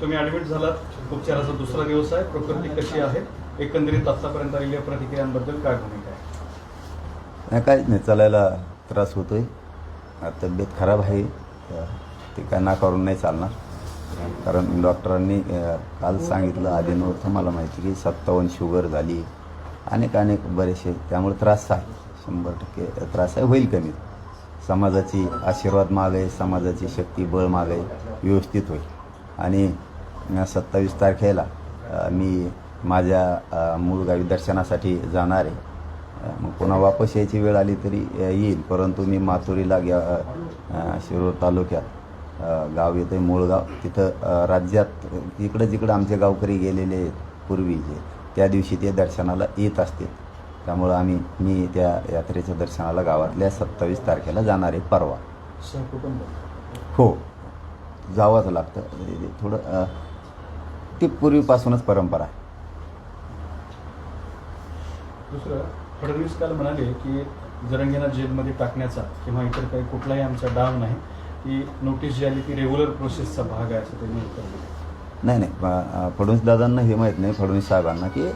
तुम्ही ऍडमिट झालात. उपचाराचा दुसरा दिवस आहे. प्रकृती कशी आहे? एकंदरीत आतापर्यंत आलेल्या प्रतिक्रियांबद्दल काय भूमिका आहे? नाही काहीच नाही चालायला त्रास होतोय. तब्येत खराब आहे. ते काय नाकारून नाही चालणार. कारण डॉक्टरांनी काल सांगितलं आधी नव्हतं मला माहिती की सत्तावन्न शुगर झाली. अनेक अनेक बरेचसे. त्यामुळे त्रास आहे. शंभर टक्के त्रास आहे. होईल कमी. समाजाची आशीर्वाद माग आहे समाजाची शक्ती बळ माग आहे व्यवस्थित होईल. आणि सत्तावीस तारखेला मी माझ्या मूळ गावी दर्शनासाठी जाणार आहे. मग पुन्हा वापस यायची वेळ आली तरी येईल. परंतु मी माथुरीला ग्या शिरूर तालुक्यात गाव येतं मूळगाव. तिथं अ, राज्यात इकडं जिकडं आमचे गावकरी गेलेले आहेत पूर्वीचे त्या दिवशी ते दर्शनाला येत असतील. त्यामुळं आम्ही मी त्या यात्रेच्या दर्शनाला गावातल्या सत्तावीस तारखेला जाणार आहे परवा. हो. जावंच लागतं. ते थोडं ती पूर्वीपासूनच परंपरा आहे. दुसरं फडणवीस काल म्हणाले की जरंगेना जेलमध्ये टाकण्याचा किंवा इतर काही कुठलाही आमचा डाव नाही की नोटीस जी आली ती रेग्युलर प्रोसेसचा भाग आहे असं त्यांनी उत्तर दिलं नाही नाही. फडणवीस दादांना हे माहीत नाही फडणवीस साहेबांना की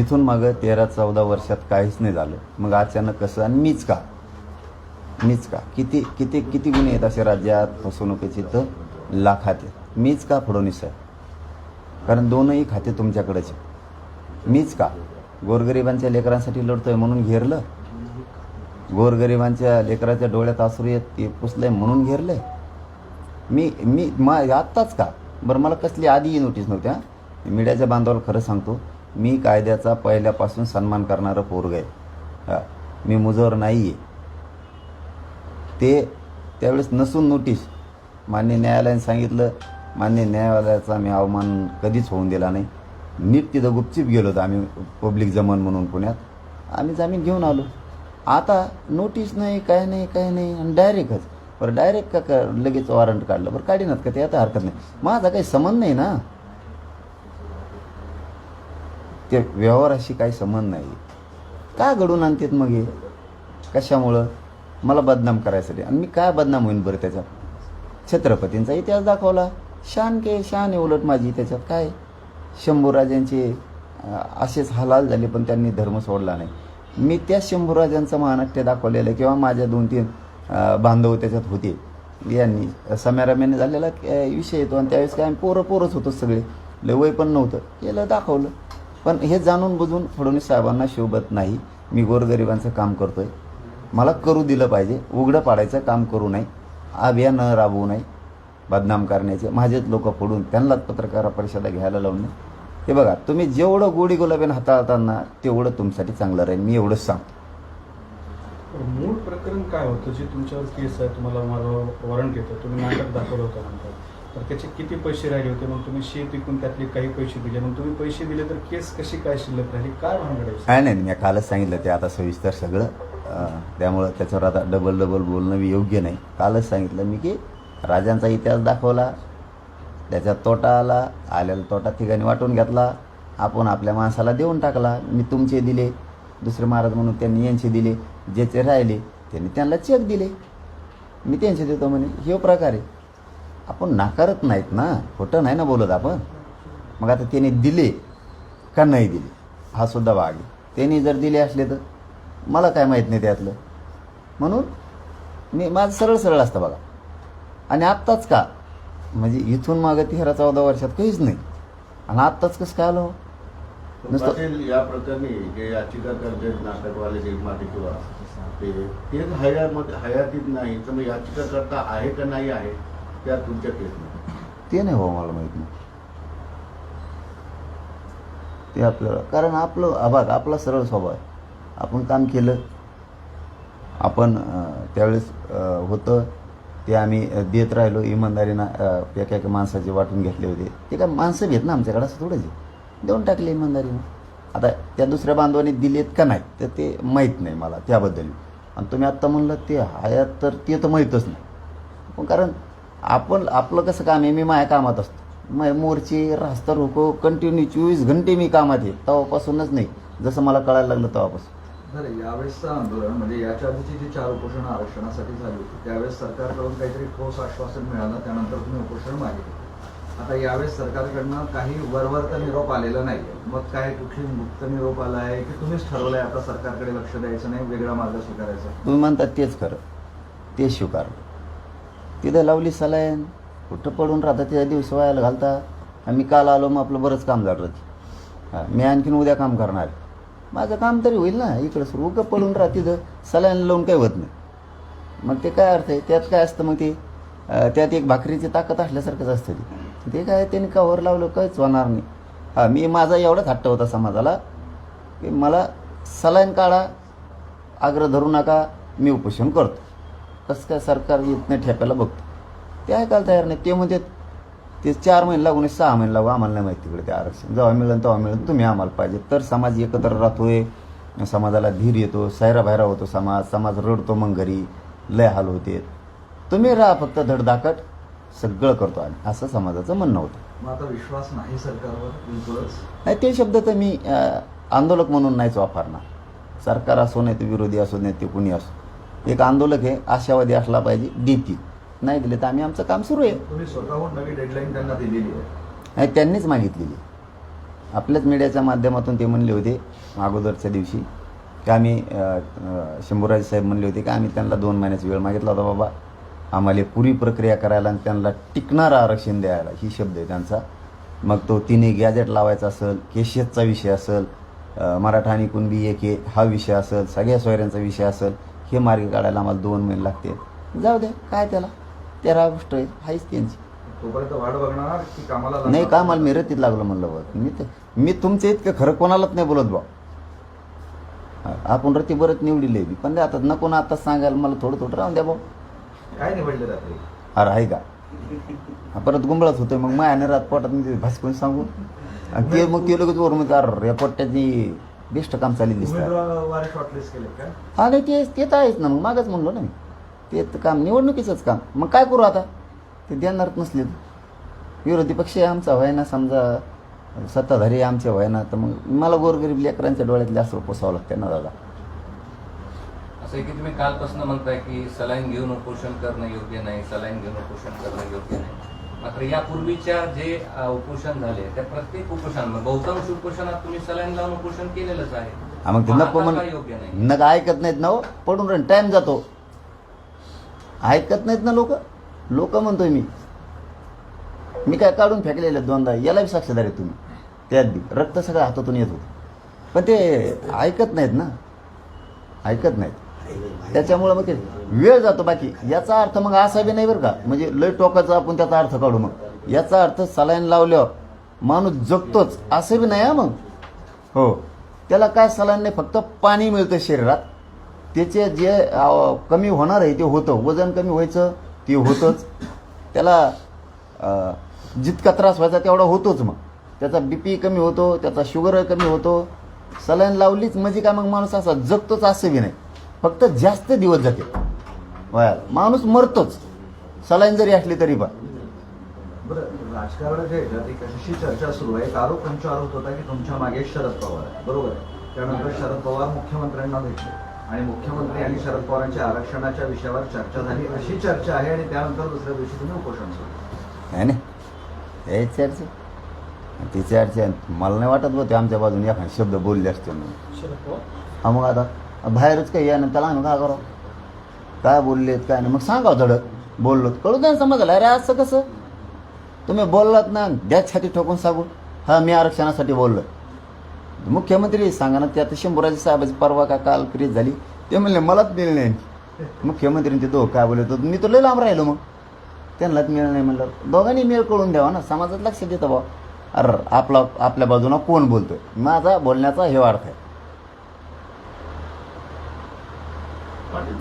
इथून मागं तेरा चौदा वर्षात काहीच नाही झालं. मग अचानक कसं आणि मीच का? मीच का? किती किती किती गुन्हे आहेत असे राज्यात फसवणुकीचे तर लाखात आहेत मीच का फडणवीस आहे कारण दोनही खाते तुमच्याकडेच मीच का? गोरगरिबांच्या लेकरांसाठी लढतोय म्हणून घेरलं? गोरगरिबांच्या लेकराच्या डोळ्यात आसरू येत ते पुसलंय म्हणून घेरलंय? मी मी मा आत्ताच का? बरं मला कसली आधी नोटीस नव्हत्या मीडियाच्या बांधवाला खरं सांगतो मी कायद्याचा पहिल्यापासून सन्मान करणारं पोरग आहे. हा, मी मुजोर नाही आहे ते त्यावेळेस नसून नोटीस. मान्य न्यायालयाने सांगितलं मान्य न्यायालयाचा आम्ही अवमान कधीच होऊन दिला नाही. नीट तिथं गुपचीप गेलो होतो आम्ही पब्लिक जमन म्हणून पुण्यात. आम्ही जामीन घेऊन आलो. आता नोटीस नाही काय नाही काय नाही आणि डायरेक्टच. बरं डायरेक्ट का का लगेच वॉरंट काढलं? बरं काढीनात का ते आता हरकत नाही. माझा काही संबंध नाही ना. ते व्यवहाराशी काही संबंध नाही. का घडून आणतात मग हे? कशामुळं? मला बदनाम करायसाठी. आणि मी काय बदनाम होईन बरं त्याच्यात? छत्रपतींचा इतिहास दाखवला. शान के शान आहे उलट माझी त्याच्यात काय? शंभूराजांचे असेच हलाल झाले पण त्यांनी धर्म सोडला नाही. मी त्या शंभूराजांचं महानाट्य दाखवलेलं आहे किंवा माझ्या दोन तीन बांधव त्याच्यात होते. यांनी सम्याराम्याने झालेला विषय येतो. आणि त्यावेळेस काय आम्ही पोरं पोरच होतो सगळे. लय वय पण नव्हतं. केलं दाखवलं. पण हे जाणून बुजून फडणवीस साहेबांना शोभत नाही. मी गोरगरिबांचं काम करतोय. मला करू दिलं पाहिजे. उघडं पाडायचं काम करू नये. अभियान राबवू नये. बदनाम करण्याचे. माझेच लोक फोडून त्यांनाच पत्रकार परिषदा घ्यायला लावून हे बघा तुम्ही जेवढं गोडी गुलाबीन हाताळताना तेवढं तुमच्यासाठी चांगलं राहील. मी एवढंच सांगतो. मूळ प्रकरण काय होतं? जे तुमच्यावर केस आहे तुम्हाला मला वॉरंट येतं तुम्ही नाटक दाखवलं होतं नंतर. तर त्याचे किती पैसे राहिले होते? मग तुम्ही शेत विकून त्यातले काही पैसे दिले. मग तुम्ही पैसे दिले तर केस कशी काय शिल्लक राहिली? काय भानगड आहे? काय नाही मी कालच सांगितलं ते आता सविस्तर सगळं. त्यामुळं त्याच्यावर आता डबल डबल बोलणं बी योग्य नाही. कालच सांगितलं मी की राजांचा इतिहास दाखवला त्याचा तोटा आला आलेला तोटा ठिकाणी वाटून घेतला आपण आपल्या माणसाला देऊन टाकला. मी तुमचे दिले दुसरे महाराज म्हणून त्यांनी यांचे दिले ज्याचे राहिले त्यांनी त्यांना चेक दिले. मी त्यांचे देतो म्हणे हे प्रकार आहे. आपण नाकारत नाहीत ना खोटं नाही ना बोलत आपण. मग आता त्याने दिले का नाही दिले? हा सुद्धा भाग आहे. त्यांनी जर दिले असले तर? मला काय माहीत नाही त्यातलं. म्हणून मी माझं सरळ सरळ असतं बघा. आणि आत्ताच का? म्हणजे इथून मागं तेरा चौदा वर्षात काहीच नाही. आणि आत्ताच कसं काय आलं? नुसतं या प्रकरणी जे याचिकाकर्ते नाटकवाले निर्माते किंवा ते हयामध्ये हयातीत नाही. तर मग याचिकाकर्ता आहे का नाही आहे त्या तुमच्या केसमध्ये ते नाही हो मला माहीत नाही. ते आपल्याला कारण आपलं आभाग आपला सरळ स्वभाव आहे. आपण काम केलं. आपण त्यावेळेस होतं. ते आम्ही देत राहिलो. इमानदारीनं एका एका माणसाचे वाटून घेतले होते. ते काय माणसं घेत ना आमच्याकडे असं थोडंच देऊन टाकले इमानदारीनं. आता त्या दुसऱ्या बांधवांनी दिलेत का नाही तर ते माहीत नाही मला त्याबद्दल. आणि तुम्ही आत्ता म्हणलं ते हयात तर ते तर माहीतच नाही. पण कारण आपण आपलं कसं काम आहे मी माझ्या कामात असतो. मग मोर्चे रास्ता रोको कंटिन्यू चोवीस घंटे मी कामात आहे. तेव्हापासूनच नाही. जसं मला कळायला लागलं तेव्हापासून बरं यावेळेसचं आंदोलन म्हणजे याच्या आधीची जी चार उपोषण आरक्षणासाठी झाली होती त्यावेळेस सरकारकडून काहीतरी ठोस आश्वासन मिळालं त्यानंतर तुम्ही उपोषण मागितलं. आता यावेळेस सरकारकडनं काही वरवरचा निरोप आलेला नाही. मग काय कुठली मुक्त निरोप आला आहे की तुम्हीच ठरवलंय आता सरकारकडे लक्ष द्यायचं नाही वेगळा मार्ग स्वीकारायचा? तुम्ही म्हणतात तेच खरं. ते स्वीकार तिथं लावली सलाईन कुठं पडून राहता त्या दिवस व्हायला घालता. आम्ही काल आलो मग आपलं बरंच काम झालं हां मी आणखीन उद्या काम करणार आहे. माझं काम तरी होईल ना. इकडं सुरू का पळून राहा तिथं. सलाईन लावून काही होत नाही. मग ते काय अर्थ आहे? त्यात काय असतं मग ते? त्यात एक भाकरीची ताकद असल्यासारखंच असतं ते. ते काय त्यांनी कवर लावलं? काहीच होणार नाही. हा मी माझा एवढाच हट्ट होता समाजाला की मला सलाईन काढा आग्रह धरू नका मी उपोषण करतो. कसं काय सरकार येत नाही ठेप्याला बघतो? ते ऐकायला तयार नाही. ते म्हणजे ते चार महिने लागून सहा महिने लागू आम्हाला नाही माहिती तिकडे ते आरक्षण. जेव्हा मिळेल तेव्हा मिळेल तुम्ही आम्हाला पाहिजे. तर समाज एकत्र राहतोय समाजाला धीर येतो सायरा बाहेरा होतो समाज समाज रडतो मग घरी लय हाल होते. तुम्ही राहा फक्त धडधाकट सगळं करतो आम्ही. असं समाजाचं म्हणणं होतं. आता विश्वास नाही सरकारवर नाही ते शब्द तर मी आंदोलक म्हणून नाहीच वापरणार. सरकार असो नाही ते विरोधी असो नाही ते कुणी असो. एक आंदोलक आहे आशावादी असला पाहिजे देतील नाही दिले तर आम्ही आमचं काम सुरू आहे. तुम्ही स्वतःहून नवी डेडलाईन त्यांना दिलेली आहे. नाही त्यांनीच मागितलेली. आपल्याच मीडियाच्या माध्यमातून ते म्हणले होते अगोदरच्या दिवशी की आम्ही शंभूराज साहेब म्हणले होते की आम्ही त्यांना दोन महिन्याचा वेळ मागितला होता बाबा. आम्हाला पुरी प्रक्रिया करायला आणि त्यांना टिकणारं आरक्षण द्यायला ही शब्द आहे त्यांचा. मग तो तिने गॅजेट लावायचा असेल केशियतचा विषय असेल मराठा आणि कुणबी एक हा विषय असेल सगळ्या सोयऱ्यांचा विषय असेल हे मार्ग काढायला आम्हाला दोन महिने लागते जाऊ द्या काय त्याला? तेरा गोष्ट आहे हाच त्यांची. तोपर्यंत वाट बघणार की कामाला नाही? का मला मिरतीत लागलं म्हणलं बघ. मी ते मी तुमच्या इतकं खरं कोणालाच नाही बोलत बा आपण रती बरंच निवडीले बी. पण आता नको ना आता सांगायला मला थोडं थोडं राहून द्या भाऊ काय निवडले रात्री? अरे आहे का? हा, परत गुंबळच होतोय. मग मायाने रात पोटात मी भासकून सांगू. आणि ते मग ते लगेच वर मग अरे या पोट्याची बेस्ट काम चालली दिसतात. उमेदवार शॉर्टलिस्ट केले काय हा नाही ते ते तर आहेच ना. मग मागच म्हणलो ना मी. ते काम निवडणुकीचंच काम. मग काय करू आता? ते देणारच नसले विरोधी पक्ष आमचा व्हाय ना? समजा सत्ताधारी आमचे व्हाय ना? तर मग मला गोरगरीब लेकरांच्या डोळ्यातले असं पोसावं लागतं ना दादा? असं आहे की तुम्ही कालपासून म्हणताय की सलाईन घेऊन उपोषण करणं योग्य नाही सलाईन घेऊन उपोषण करणं योग्य नाही. मात्र यापूर्वीच्या जे उपोषण झाले त्या प्रत्येक उपोषण बहुतांश उपोषणात तुम्ही सलाईन लावून उपोषण केलेलंच आहे. मग ते नको योग्य नाही? ऐकत नाहीत ना हो. पडून टाईम जातो. ऐकत नाहीत ना लोक. लोक म्हणतोय मी. मी काय काढून फेकलेलं आहेत दोनदा याला बी साक्षीदार आहे तुम्ही. त्यात बी. रक्त सगळं हातातून येत होतं. पण ते ऐकत नाहीत ना. ऐकत नाहीत. त्याच्यामुळं मग ते वेळ जातो बाकी. याचा अर्थ मग असा बी नाही बरं का. म्हणजे लय टोकाचा आपण त्याचा अर्थ काढू मग. याचा अर्थ सलाईन लावल्यावर माणूस जगतोच. असं बी नाही हा मग. हो. त्याला काय सलाईन नाही फक्त पाणी मिळतं शरीरात. त्याचे जे कमी होणार आहे ते होतं. वजन कमी व्हायचं ते होतंच. त्याला जितका त्रास व्हायचा तेवढा होतोच मग. त्याचा बी पी कमी होतो त्याचा शुगर कमी होतो. सलाईन लावलीच म्हणजे काय मग माणूस असा जगतोच असं बी नाही. फक्त जास्त दिवस जाते. वयाला माणूस मरतोच. सलाईन जरी असली तरी पण. बरं एक अशी चर्चा सुरू आहे. आरोप तुमच्यावर आरोप होता की तुमच्या मागे शरद पवार बरोबर त्यानंतर शरद पवार मुख्यमंत्र्यांना भेटले. आणि मुख्यमंत्री आणि शरद पवारांच्या आरक्षणाच्या विषयावर चर्चा झाली. अशी चर्चा आहे आणि त्यानंतर दुसऱ्या दिवशी तुम्ही उपोषण सुरू आहे ना हे चर्चा. ती चर्चा मला नाही वाटत होते आमच्या बाजूने एखादा शब्द बोलले असते म्हणून. हा मग आता बाहेरच काही या ना त्याला आम्ही काय करावं? काय बोललेत काय नाही. मग सांगावं धडक बोललो कळू द्या ना समजलं. अरे असं कसं? तुम्ही बोललात ना द्या छाती ठोकून सांगू. हा मी आरक्षणासाठी बोललो मुख्यमंत्री सांगा ना ते आता शंभूराजे साहेबाची परवा का काल फ्रीज झाली. ते म्हणले मलाच मिळलं नाही. मुख्यमंत्री ते दो काय बोलले मी तर लय लांब राहिलो मग. त्यांनाच मिळलं नाही म्हणलं. दोघांनी मेळ कळून द्यावा ना समाजात लक्ष देतं बा अरे आपला आपल्या बाजूनं कोण बोलतोय? माझा बोलण्याचा हे अर्थ आहे.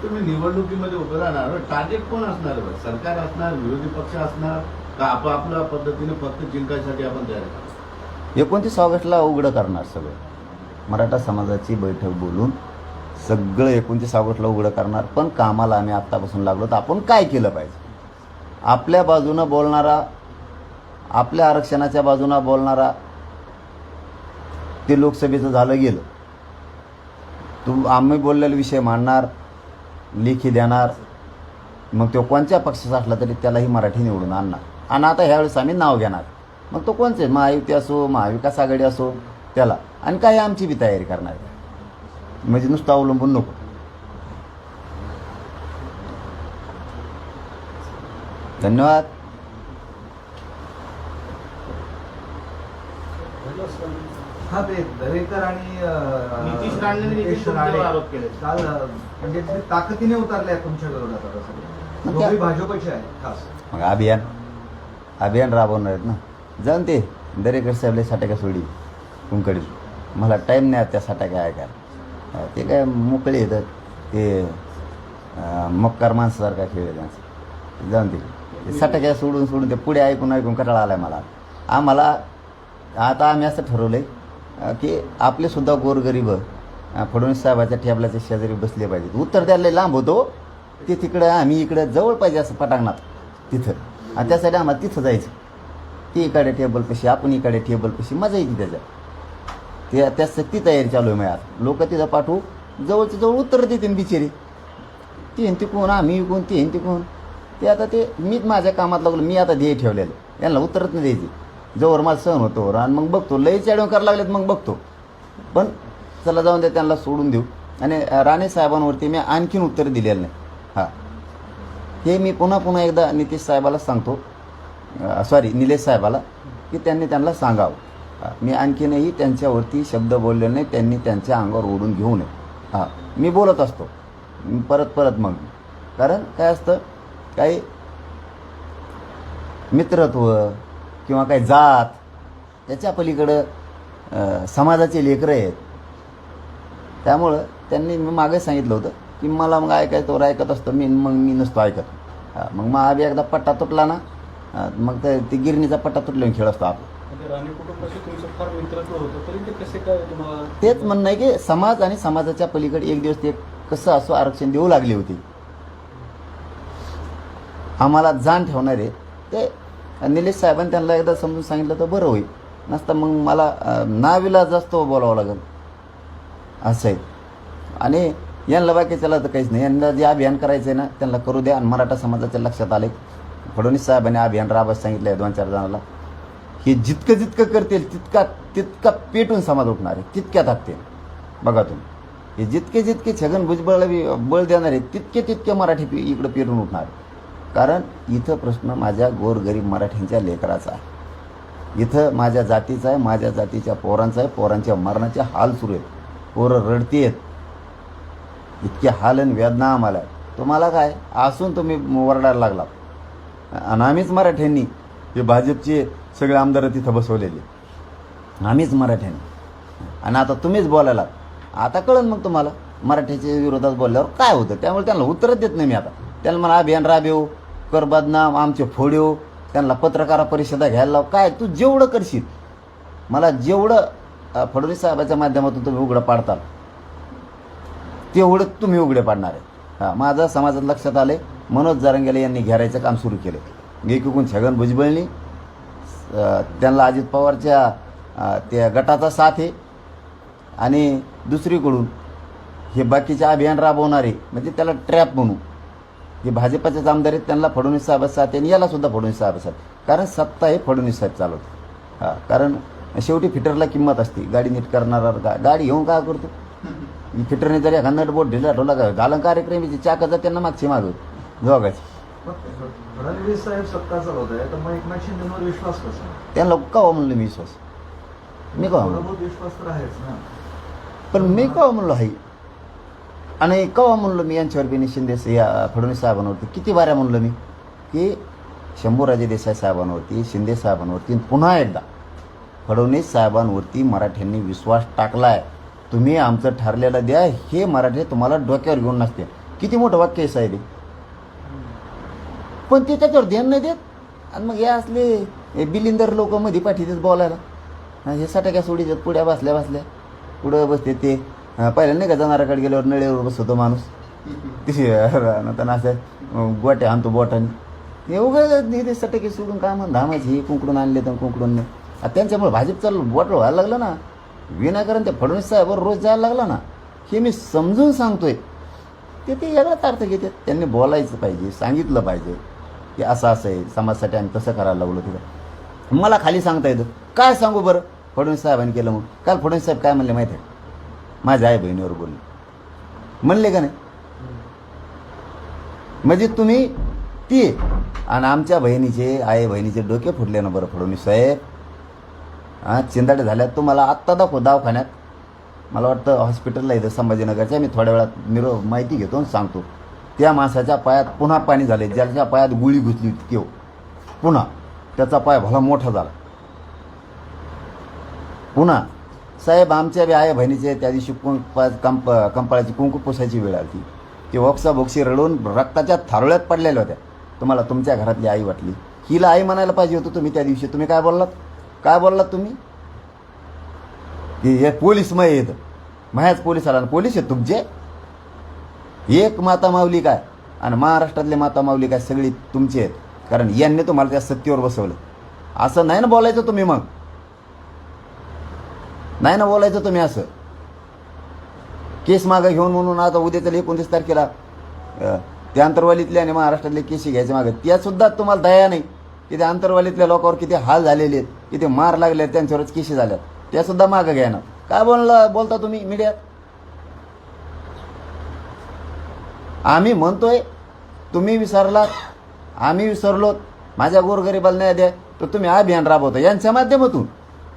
तुम्ही निवडणुकीमध्ये उभं राहणार. टार्गेट कोण असणार? सरकार असणार विरोधी पक्ष असणार? का आपापल्या पद्धतीने फक्त जिंकायसाठी आपण तयार एकोणतीस ऑगस्टला उघडं करणार सगळं. मराठा समाजाची बैठक बोलून सगळं एकोणतीस ऑगस्टला उघडं करणार. पण कामाला आम्ही आत्तापासून लागलो तर आपण काय केलं पाहिजे? आपल्या बाजूनं बोलणारा आपल्या आरक्षणाच्या बाजूनं बोलणारा ते लोकसभेचं झालं गेलं. तू आम्ही बोललेला विषय मांडणार लेखी देणार. मग तो कोणत्या पक्षाचा असला तरी त्यालाही मराठी निवडून आणणार. आणि आता ह्यावेळेस आम्ही नाव घेणार. मग तो कोणचे? महायुती असो महाविकास आघाडी असो त्याला. आणि काय आमची बी तयारी करणार आहे. म्हणजे नुसतं अवलंबून नको. धन्यवाद. हा ते दरेकर आणि नितीश राणे आरोप केले. काल म्हणजे ताकदीने उतरले तुमच्या विरोधात आता सगळे. भाजपचे आहेत खास. मग अभियान अभियान राबवणार आहेत ना? जाऊन ते दरेकर साहेबले साठाक्या सोडी कुंकडी मला टाईम नाही त्या साठाक्या ऐकायला ते काय मोकळे येतात ते मक्कार माणसासारखा खेळ आहे त्यांचा. जाऊन ते साटाक्या सोडून सोडून ते पुढे ऐकून ऐकून कटाळा आहे मला. आम्हाला आता आम्ही असं ठरवलं आहे की आपलेसुद्धा गोरगरीब फडणवीस साहेबाच्या टेबलाच्या शेजारी बसले पाहिजेत. उत्तर द्यायला लांब होतो. ते तिकडं आम्ही इकडं जवळ पाहिजे असं पटांगणात. तिथं. आणि त्यासाठी आम्हाला तिथं जायचं. ती इकडे टेबल कशी आपण इकडे टेबल कशी मजा येते त्याचं. ते त्या सक्ती तयारी चालू आहे माझ्यात लोक तिथं पाठवू जवळच्या जवळ उत्तर देतील बिचारी. ती हिंती कोण आम्ही कोण ती हिंती कोण. ते आता ते मीच माझ्या कामात लागलो मी आता ध्येय ठेवलेलं. यांना उत्तरच नाही द्यायची. जवळ मला सहन होतो आणि मग बघतो लई चॅडव करायला लागलेत मग बघतो. पण चला जाऊन द्या त्यांना सोडून देऊ. आणि राणे साहेबांवरती मी आणखीन उत्तर दिलेलं नाही. हां. हे मी पुन्हा पुन्हा एकदा नितीश साहेबाला सांगतो. सॉरी निलेश साहेबाला की त्यांनी त्यांना सांगावं. मी आणखीनही त्यांच्यावरती शब्द बोलले नाही त्यांनी त्यांच्या अंगावर ओढून घेऊ नये. हां मी बोलत असतो. परत परत मग. कारण काय असतं काही मित्रत्व किंवा काही जात याच्या पलीकडं समाजाचे लेकरं आहेत. त्यामुळं त्यांनी मी मागे सांगितलं होतं की मला मग ऐकायचं ऐकत असतो मी मग मी नसतो ऐकत. मग मग आधी एकदा पट्टा तुटला ना मग ते गिरणीचा पट्टा तुटल्यावर खेळ असतो आपण म्हणजे तेच म्हणणं आहे की समाज आणि समाजाच्या पलीकडे एक दिवस ते कसं असो आरक्षण देऊ लागले होते. आम्हाला जाण ठेवणारे ते निलेश साहेबांनी त्यांना एकदा समजून सांगितलं तर बरं होईल. नसतं मग मला अं, नाविलाज असतो बोलावं लागेल. असं आहे. आणि यांना बाकीच्याला तर काहीच नाही. यांना जे अभियान करायचं आहे ना त्यांना करू द्या आणि मराठा समाजाच्या लक्षात आले फडणवीस साहेबांनी अभियान राबत सांगितलं आहे दोन चार जणांना. हे जितकं जितकं करतील तितका तितका पेटून समाज उठणार आहे. तितक्या ताकतील बघा तुम्ही. हे जितके जितके छगन भुजबळला बी बळ देणार आहे तितके तितके मराठी इकडं पेरून उठणार आहे. कारण इथं प्रश्न माझ्या गोरगरीब मराठ्यांच्या लेकराचा आहे. इथं माझ्या जातीचा आहे माझ्या जातीच्या पोरांचा आहे पोरांच्या मरणाचे हाल सुरू आहेत. पोरं रडतीयेत इतके हाल आणि वेदना आम्हाला तुम्हाला काय? असून तुम्ही वरडायला लागला आणि आम्हीच मराठ्यांनी हे भाजपचे सगळे आमदार तिथं बसवलेले. आम्हीच मराठ्यांनी. आणि आता तुम्हीच बोलायला आता कळन मग तुम्हाला मराठ्याच्या विरोधात बोलल्यावर काय होतं? त्यामुळे त्यांना उत्तरच देत नाही मी आता. त्यांना मला अभियान राबेव कर बदनाम आमचे फोड्यो त्यांना पत्रकार परिषदा घ्यायला लाव. काय? तू जेवढं करशील. मला जेवढं फडणवीस साहेबाच्या माध्यमातून तुम्ही उघडं पाडताल तेवढं तुम्ही उघडे पाडणार आहे. हां माझं समाजात लक्षात आलं आहे मनोज जारंगेले यांनी घेरायचं काम सुरू केलं. एकीकडून छगन भुजबळनी त्यांना अजित पवारच्या त्या गटाचा साथ आहे. आणि दुसरीकडून हे बाकीचे अभियान राबवणारे म्हणजे त्याला ट्रॅप म्हणू हे भाजपाचेच आमदार आहेत त्यांना फडणवीस साहेब साथ आहे आणि यालासुद्धा फडणवीस साहेब साथ कारण सत्ता हे फडणवीस साहेब चालवते हां कारण शेवटी फिटरला किंमत असते. गाडी नीट करणारा गा गाडी घेऊन काय करतो? ही फिटरने जरी एखादा बोट ढिला ठेवला का घालन कार्यक्रम चाकाचा त्यांना मागची मागवतो जोगायची मग फडणवीस साहेब सत्ता चालवत आहे तर मग एकनाथ शिंदेवर विश्वास कसा? त्यांना कवा म्हणलं मी विश्वास? मी कवा मूलभूत विश्वास तर आहेच ना. पण मी कवा म्हणलो आहे? आणि कवा म्हणलो मी यांच्यावर बी शिंदे या फडणवीस साहेबांवरती? किती बाऱ्या म्हणलो मी? की शंभूराजे देसाई साहेबांवरती शिंदे साहेबांवरती पुन्हा एकदा फडणवीस साहेबांवरती मराठ्यांनी विश्वास टाकलाय. तुम्ही आमचं ठरलेलं द्या हे मराठी तुम्हाला डोक्यावर घेऊन नसते किती मोठं वाक्य आहे साहेब. पण ते त्याच्यावर ध्यान नाही देत. आणि मग हे असले हे बिलिंदर लोक मध्ये पाठीतच बोलायला. हे सटाक्या सोडी पुढ्या बसल्या बसल्या. पुढं बसते ते. पहिल्या नाही का जनाराकडे गेल्यावर नळेवर बसतो माणूस? तिथे त्यांना असं गोट्या आणतो बोटाने. एवढं ते सटाके सोडून काय म्हण धामाचे हे कुंकडून आणले तर कुंकडून नाही. आता त्यांच्यामुळे भाजप चालू बोट व्हायला लागलं ना. विनाकारण त्या फडणवीस साहेबावर रोज जायला लागला ना. हे मी समजून सांगतोय. ते ते वेगळाच अर्थ घेतात. त्यांनी बोलायचं पाहिजे सांगितलं पाहिजे. की असं असं आहे समाजासाठी आम्ही तसं करायला लागलो तिथं. मला खाली सांगता येतं. काय सांगू बरं? फडणवीस साहेबांनी केलं मग काल फडणवीस साहेब काय म्हणले माहिती आहे? माझ्या आई बहिणीवर बोलले. म्हणले का नाही? म्हणजे तुम्ही ती आणि आमच्या बहिणीचे आई बहिणीचे डोके फुटले ना बरं फडणवीस साहेब. हां चिंदाडे झाल्यात. तुम्हाला आत्ता दाखव दवाखान्यात. मला वाटतं हॉस्पिटलला इथं संभाजीनगरच्या मी थोड्या वेळात निरो माहिती घेतो आणि सांगतो. त्या माणसाच्या पायात पुन्हा पाणी झाले. ज्याच्या पायात गुळी घुसली होती केव पुन्हा त्याचा पाय भला मोठा झाला. पुन्हा साहेब आमच्या बी आई बहिणीचे त्या दिवशी कुंक कंप कंपाळाची कुंकू पुसायची वेळ आली ते वक्सा बोक्सी रडून रक्ताच्या थारोळ्यात पडलेल्या होत्या. तुम्हाला तुमच्या घरातली आई वाटली. हिला आई म्हणायला पाहिजे होतं तुम्ही त्या दिवशी. तुम्ही काय बोललात? काय बोललात तुम्ही? की हे पोलीस मय येत मायाच पोलीस आला. पोलीस आहेत तुमचे? एक माता माऊली काय? आणि महाराष्ट्रातले माता माऊली काय सगळी तुमची आहेत. कारण यांनी तुम्हाला त्या सत्तेवर बसवलं. असं नाही ना बोलायचं तुम्ही मग? नाही ना बोलायचं तुम्ही असं? केस मागं घेऊन म्हणून आता उद्याच्या एकोणतीस तारखेला त्या अंतर्वालीतल्या आणि महाराष्ट्रातले केसी घ्यायचे मागं. त्या सुद्धा तुम्हाला दया नाही की त्या अंतर्वालीतल्या लोकांवर किती हाल झालेले आहेत किती मार लागले आहेत त्यांच्यावरच केशी झाल्यात. त्या सुद्धा मागं घ्या ना. काय बोलला बोलता तुम्ही मीडियात? आम्ही म्हणतोय तुम्ही विसरलात आम्ही विसरलो माझ्या गोरगरीबाला न्याय द्या तर तुम्ही अभियान राबवता. यांच्या माध्यमातून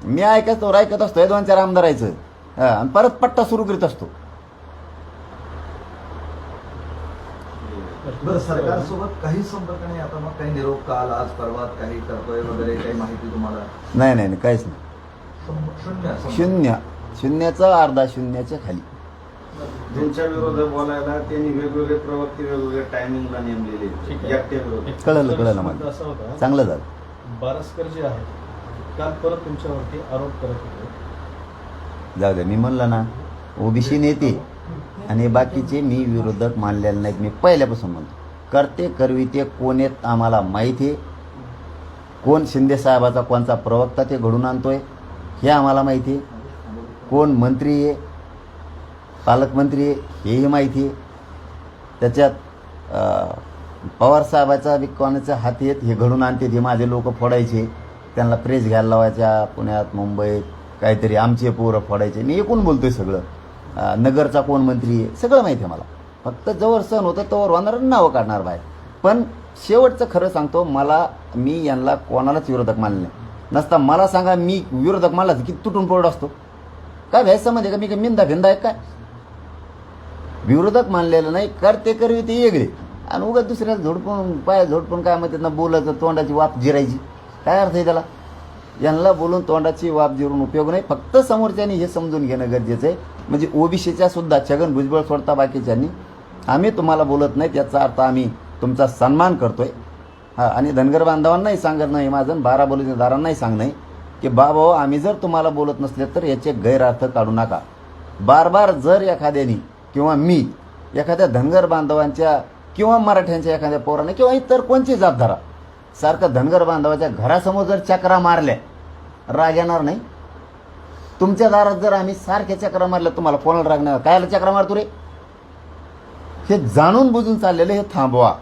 मी ऐकतो ऐकत असतो दोन चार आमदारायचं हा, आणि परत पट्टा सुरू करीत असतो. बरं सरकारसोबत काही संपर्क नाही? आता मग काही निरोप काल आज परवात काही करतोय वगैरे काही माहिती तुम्हाला? नाही नाही नाही, काहीच नाही. शून्य. शून्य. शून्याचा अर्धा शून्याच्या खाली. त्यांच्या विरोधात बोलायला त्यांनी वेगवेगळे प्रवक्ते वेगवेगळ्या टायमिंगला नेमलेले ठीक. आहे. कळलं कळलं मला. असा होता. चांगलं झालं. बारसकर जे आहेत काल परत तुमच्यावरती आरोप करत होते. जाऊ दे मी म्हणलं ना ओबीसी नेते आणि बाकीचे मी विरोधक मानलेले नाहीत. मी पहिल्यापासून म्हणतो करते करविते कोण आहेत आम्हाला माहिती आहे. कोण शिंदे साहेबाचा कोणचा प्रवक्ता ते घडून आणतोय हे आम्हाला माहिती आहे. कोण मंत्री आहे पालकमंत्री आहे हेही माहिती आहे. त्याच्यात पवारसाहेबाचा पवार साहेबाचा बी कोणाचा हाती आहेत हे घडून आणते. हे माझे लोक फोडायचे त्यांना प्रेस घ्यायला लावायच्या पुण्यात मुंबईत काहीतरी आमचे पोरं फोडायचे. मी एकूण बोलतोय सगळं. नगरचा कोण मंत्री आहे सगळं माहिती आहे मला. फक्त जवळ सण होतं तोवर होणार नावं काढणार बाहेर. पण शेवटचं खरं सांगतो मला मी यांना कोणालाच विरोधक मानले नाही. नसता मला सांगा मी विरोधक मानला की तुटून पडत असतो. काय व्हायचं म्हणजे का? मी काय मिंदा भिंदा आहे काय विरोधक मानलेलं नाही करते करवी ते वेगळे. आणि उगाच दुसऱ्याला झोडपून पाय झोडपून काय म्हणतात ना बोलायचं तोंडाची वाप जिरायची. काय अर्थ आहे त्याला? यांना बोलून तोंडाची वाप जिरून उपयोग नाही. फक्त समोरच्यानी हे समजून घेणं गरजेचं आहे. म्हणजे ओबीसीच्या सुद्धा छगन भुजबळ सोडता बाकीच्यांनी. आम्ही तुम्हाला बोलत नाही त्याचा अर्थ आम्ही तुमचा सन्मान करतोय. हा आणि धनगर बांधवांनाही सांगत नाही माझं बारा बोलूदारांनाही सांगणं की बाबा आम्ही जर तुम्हाला बोलत नसले तर याचे गैरअर्थ काढू नका. बार बार जर एखाद्याने किंवा मी एखाद्या धनगर बांधवांच्या किंवा मराठ्यांच्या एखाद्या पोराने किंवा इतर कोणची जात धरा. सारखं धनगर बांधवाच्या घरासमोर जर चक्रा मारल्या राग येणार नाही. तुमच्या दारात जर आम्ही सारख्या चक्रा मारल्या तुम्हाला कोणाला राग नाही? कायला चक्रा मारतो रे? हे जाणून बुजून चाललेलं हे थांबवा.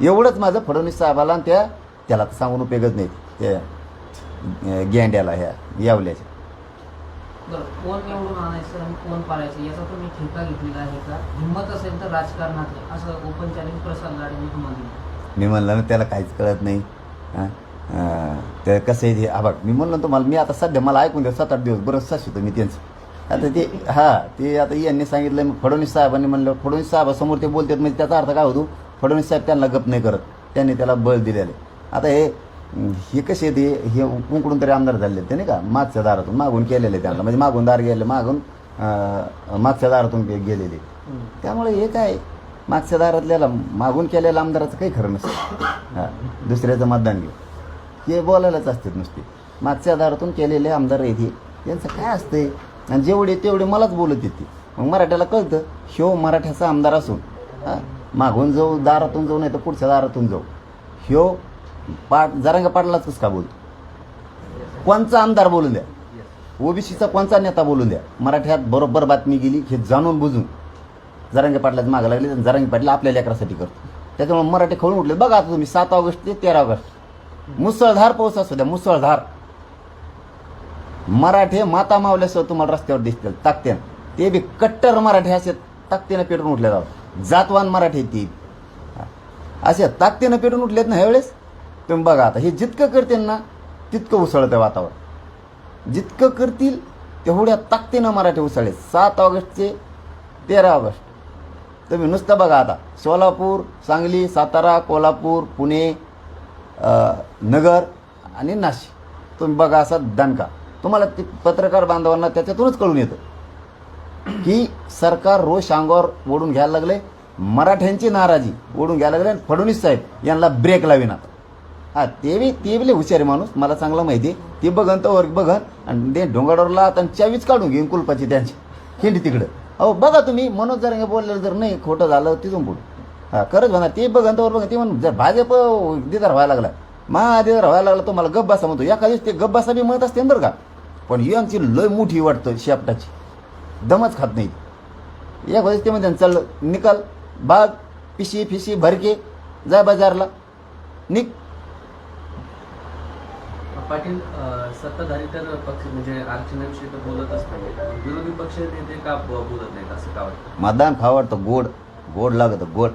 एवढंच माझं फडणवीस साहेबाला आणि त्या त्याला तर सांगून उपयोगच नाही. त्या गेंड्याला ह्या यावल्याच्या. बरं कोण निवडून आणायचं आणि कोण पाळायचं याचा तुम्ही ठेका घेतलेला आहे का? हिंमत असेल तर राजकारणात असं ओपन चॅलेंज प्रसाद लाडेंनी तुम्हाला दिलं मी म्हणलं ना त्याला काहीच कळत नाही. ते कसं आहे ते हा बघ मी म्हणलो तुम्हाला मी आता सध्या मला ऐकून द्या सात आठ दिवस बरं साशितो मी त्यांचं. आता ते हा ते आता यांनी सांगितलं मग फडणवीस साहेबांनी म्हणलं फडणवीस साहेबासमोर ते बोलतात म्हणजे त्याचा अर्थ काय होतो? फडणवीस साहेब त्यांना गप नाही करत. त्यांनी त्याला बळ दिलेले आता हे हे कसे ते? हे कुंकडून तरी आमदार झाले ते नाही का? मागच्या दारातून मागून केलेले त्यांना म्हणजे मागून दार गेले मागून मागच्या दारातून गेलेले त्यामुळे हे काय? मागच्या दारातल्याला मागून केलेल्या आमदाराचं काही खरं नसतं. हां दुसऱ्याचं मतदान घेऊ हे बोलायलाच असतात नुसते. मागच्या दारातून केलेले आमदार येते त्यांचं काय असतंय? आणि जेवढे तेवढे मलाच बोलत येते. मग मराठ्याला कळतं ह्यो मराठ्याचा आमदार असून हां मागून जाऊ दारातून जाऊ नाही तर पुढच्या दारातून जाऊ. ह्यो पाट जरंग पाटलाच का बोलतो कोणचा आमदार बोलून द्या? ओबीसीचा कोणचा नेता बोलून द्या? मराठ्यात बरोबर बातमी गेली हे जाणून बुजून. जरांगे पाटलाच मागं लागले आणि जरांगे पाटील आपल्या लेकरासाठी करतो. त्याच्यामुळे मराठी खवळून उठले. बघा आता तुम्ही सात ऑगस्ट ते तेरा ऑगस्ट. मुसळधार पाऊस असू द्या मुसळधार. मराठे माता मावल्यासह तुम्हाला रस्त्यावर दिसतील ताकत्यान ते बी कट्टर मराठी असे ताकतेनं पेटून उठले जावं जातवान मराठी ती. असे ताकतेनं पेटून उठलेत ना ह्यावेळेस? तुम्ही बघा आता हे जितकं करतील ना तितकं उसळतं वातावरण. जितकं करतील तेवढ्या ताकदीनं मराठी उसळले. सात ऑगस्टचे तेरा ऑगस्ट. तुम्ही नुसतं बघा आता सोलापूर सांगली सातारा कोल्हापूर पुणे नगर आणि नाशिक. तुम्ही बघा असा दणका. तुम्हाला ते पत्रकार बांधवांना त्याच्यातूनच कळून येतं की सरकार रोज अंगावर ओढून घ्यायला लागले मराठ्यांची नाराजी ओढून घ्यायला लागले आणि फडणवीस साहेब यांना ब्रेक लाविनात हा ते बी ते लय हुशार माणूस. मला चांगलं माहिती आहे. ते बघन तर वर्ग बघन आणि ते डोंगरावरला आणि चावीच काढून घेईन कुलपाची त्यांची. खिंडी तिकडं. अहो बघा तुम्ही मनोज जरांगे बोललेलं जर नाही खोटं झालं तिथून पुढे. हा खरंच म्हणा ते बघन तर बघा ते म्हणून जर भाजप दिदार व्हायला लागला. महादेदार व्हायला लागला तुम्हाला गब्बासा म्हणतो. एका दिवस ते गब्बासा बी म्हणत असते बरं का. पण यांची लय मोठी वाटतं शेपटाची. दमच खात नाही. एक वेळेस ते म्हणते चाललं निकाल बाग पिशी फिशी भरके जाय बाजारला. निक. पाटील सत्ताधारी तर पक्ष म्हणजे आरक्षणाविषयी तर बोलतच नाही. विरोधी पक्ष नेते का बोलत नाहीत असं का वाटतं? मतदान खावडतं गोड गोड लागतं गोड.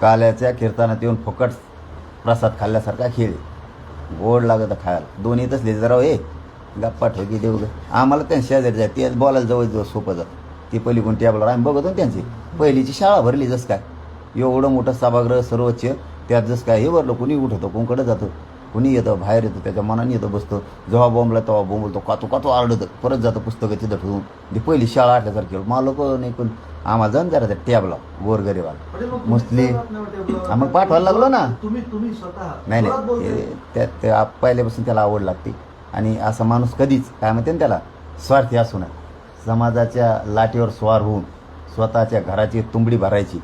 काल्याच्या कीर्तनात येऊन फुकट प्रसाद खाल्ल्यासारखा खेळ गोड लागतं खायला. दोन्ही तसले जरा हो हे गप्पा ठोकी देऊ आम्हाला त्यांच्या शेजारी जाय तेच बोलायला जवळ जवळ सोपं जात. ती पहिली कोणती आपल्याला आम्ही बघतो त्यांची. पहिलीची शाळा भरली जस काय. एवढं मोठं सभागृह सर्वोच्च त्यात जसं काय हे भरलं कुणी उठवतो कोणकडे जातं कुणी येतं बाहेर येतं त्याच्या मनाने येतं बसतं. जेव्हा बॉम्बला तेव्हा बोंबलतो कातो कातो आरडतं. परत जातं पुस्तकं तिथं ठेवून. ती पहिली शाळा आटल्यासारखी मला लोक नाही पण आम्हाला जाऊन जरा त्या टॅबला गोरगरीबाला मुस्लिम हा, मग पाठवायला लागलो ना. नाही नाही. त्या पहिल्यापासून त्याला आवड लागते. आणि असा माणूस कधीच काय म्हणते ना त्याला स्वार्थी असू नये. समाजाच्या लाटेवर स्वार होऊन स्वतःच्या घराची तुंबडी भरायची.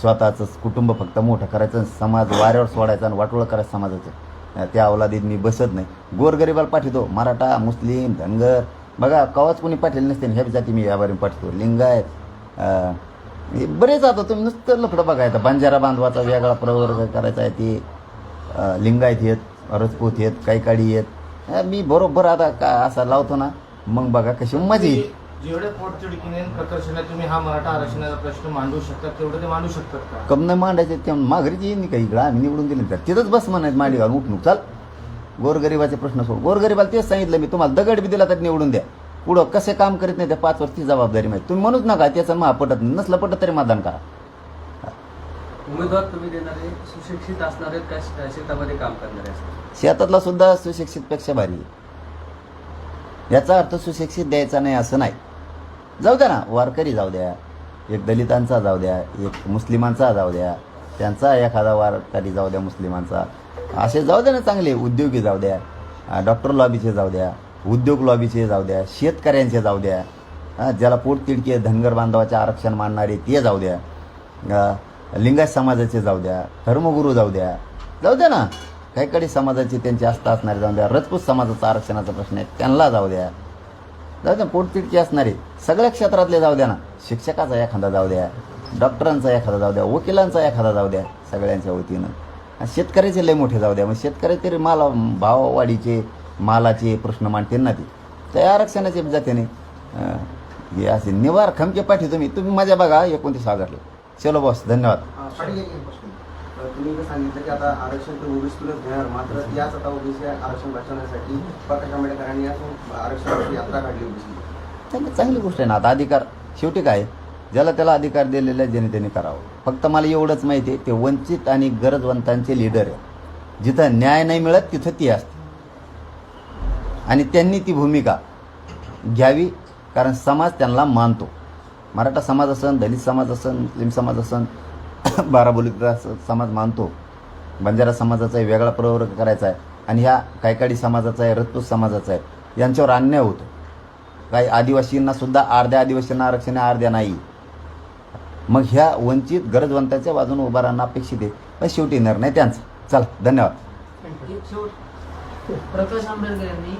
स्वतःचं कुटुंब फक्त मोठं करायचं समाज वाऱ्यावर सोडायचं आणि वाटोळं करायचं समाजाचं. त्या अवलादीत मी बसत नाही. गोरगरिबाला पाठवतो मराठा मुस्लिम धनगर. बघा कवाच कोणी पाठवले नसते ह्या जाती मी यावरून पाठवतो. लिंगायत हे बरेच आता तुम्ही नुसतं लफडं बघायचं. बंजारा बांधवाचा वेगळा प्रवर्ग करायचा आहे ते. लिंगायत येत रजपूत येत काही काळी येत मी बरोबर आता का असा लावतो ना मग बघा कशी मजा येईल जेवढे पोटतिडकीने प्रकर्षाने तुम्ही हा मराठा आरक्षणाचा प्रश्न मांडू शकतात तेवढे ते मांडू शकतात का? कम नाही मांडायचे ते माघारीची येईन काही इकडं आम्ही निवडून दिले तर तिथंच बस म्हणायचं मांडी घालून उठणूक चाल. गोरगरिबाचे प्रश्न सोड. गोरगरिबाला तेच सांगितलं मी तुम्हाला दगड बी दिला तर निवडून द्या. पुढं कसे काम करीत नाही त्या पाच वर्षची जबाबदारी माहिती तुम्ही म्हणूच नका त्याचं महा पटत नाही. नसलं पटत तरी मतदान करा. उमेदवार तुम्ही देणारे सुशिक्षित असणारे का शेतामध्ये काम करणारे शेतातला सुद्धा सुशिक्षित पेक्षा भारी. आहे. याचा अर्थ सुशिक्षित द्यायचा नाही असं नाही. जाऊ द्या ना वारकरी जाऊ द्या एक दलितांचा जाऊ द्या एक मुस्लिमांचा जाऊ द्या त्यांचा एखादा वारकरी जाऊ द्या मुस्लिमांचा असे जाऊ द्या ना चांगले उद्योगी जाऊ द्या डॉक्टर लॉबीचे जाऊ द्या उद्योग लॉबीचे जाऊ द्या शेतकऱ्यांचे जाऊ द्या ज्याला पोटतिडके धनगर बांधवाचे आरक्षण मानणारे ते जाऊ द्या लिंगायत समाजाचे जाऊ द्या धर्मगुरू जाऊ द्या जाऊ द्या ना काही काही समाजाचे त्यांची आस्था असणारे जाऊ द्या रजपूत समाजाचा आरक्षणाचा प्रश्न आहे त्यांना जाऊ द्या जाऊ द्या पोटतिडकी असणारे. सगळ्या क्षेत्रातले जाऊ द्या ना. शिक्षकाचा एखादा जाऊ द्या डॉक्टरांचा एखादा जाऊ द्या वकिलांचा एखादा जाऊ द्या सगळ्यांच्या वतीनं. शेतकऱ्याचे लय मोठे जाऊ द्या. मग शेतकरी तरी माला भाववाढीचे मालाचे प्रश्न मांडतील ना ते. त्या आरक्षणाचे जाते हे असे निवार खमके पाठी तुम्ही. तुम्ही माझ्या बघा एकोणतीस ऑगस्टला चलो बॉस धन्यवाद. तुम्ही जर सांगितलं की आता आरक्षण तर ओबीसीतूनच घेणार मात्र याच आता ओबीसी आरक्षण वाचवण्यासाठी प्रकाश आंबेडकरांनी यातून आरक्षणाची यात्रा काढली ओबीसी चांगली चांगली गोष्ट आहे ना आता अधिकार शेवटी काय ज्याला त्याला अधिकार दिलेला आहे, ज्याने करावं. फक्त मला एवढंच माहिती आहे ते वंचित आणि गरजवंतांचे लीडर आहे जिथं न्याय नाही मिळत तिथं ती असते. आणि त्यांनी ती भूमिका घ्यावी कारण समाज त्यांना मानतो. मराठा समाज असन दलित समाज असन मुस्लिम समाज असन बाराबोलीचा समाज मानतो. बंजारा समाजाचा आहे वेगळा प्रवर्ग करायचा आहे आणि ह्या कायकाडी समाजाचा आहे रजपूत समाजाचा आहे यांच्यावर अन्याय होतो काही आदिवासींना सुद्धा अर्ध्या आदिवासींना आरक्षण अर्ध्या नाही. मग ह्या वंचित गरजवंताच्या बाजूने उभा राहणं अपेक्षित आहे. पण शेवटी निर्णय त्यांचा. चला धन्यवाद. प्रकाश आंबेडकर यांनी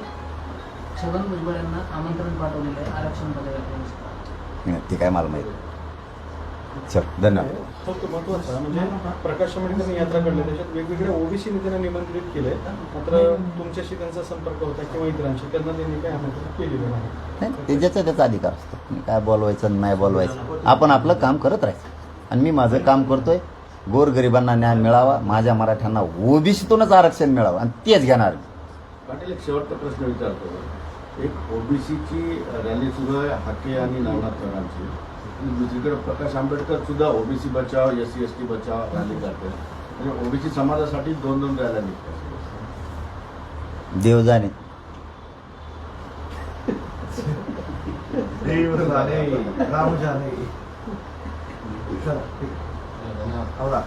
छगन भुजबळ यांना आमंत्रण पाठवलेलं आहे आरक्षण ते काय मला माहिती चल धन्यवाद. फक्त महत्वाचं म्हणजे प्रकाश आंबेडकर यात्रा काढली. त्याच्यात वेगवेगळ्या ओबीसी नेत्यांना निमंत्रित केले. मात्र तुमच्याशी त्यांचा संपर्क होता किंवा इतरांशी त्यांना त्यांनी काय आमंत्रित केलेलं नाही. नाही ते ज्याचा त्याचा अधिकार असतो. काय बोलवायचं नाही बोलवायचं. आपण आपलं काम करत राहायचं. आणि मी माझं काम करतोय. गोरगरिबांना न्याय मिळावा. माझ्या मराठ्यांना ओबीसीतूनच आरक्षण मिळावं. आणि तेच घेणार मी. पाटील एक शेवटचा प्रश्न विचारतो. एक ओबीसीची रॅली सुरू आहे. हाके आणि नवनाथ दुसरीकडे प्रकाश आंबेडकर सुद्धा ओबीसी बचाव एस सी एस टी बचाव रॅली करते. म्हणजे ओबीसी समाजासाठी दोन दोन रॅल्या निघतात. देव जाणे देव जाणे राम जाणे चला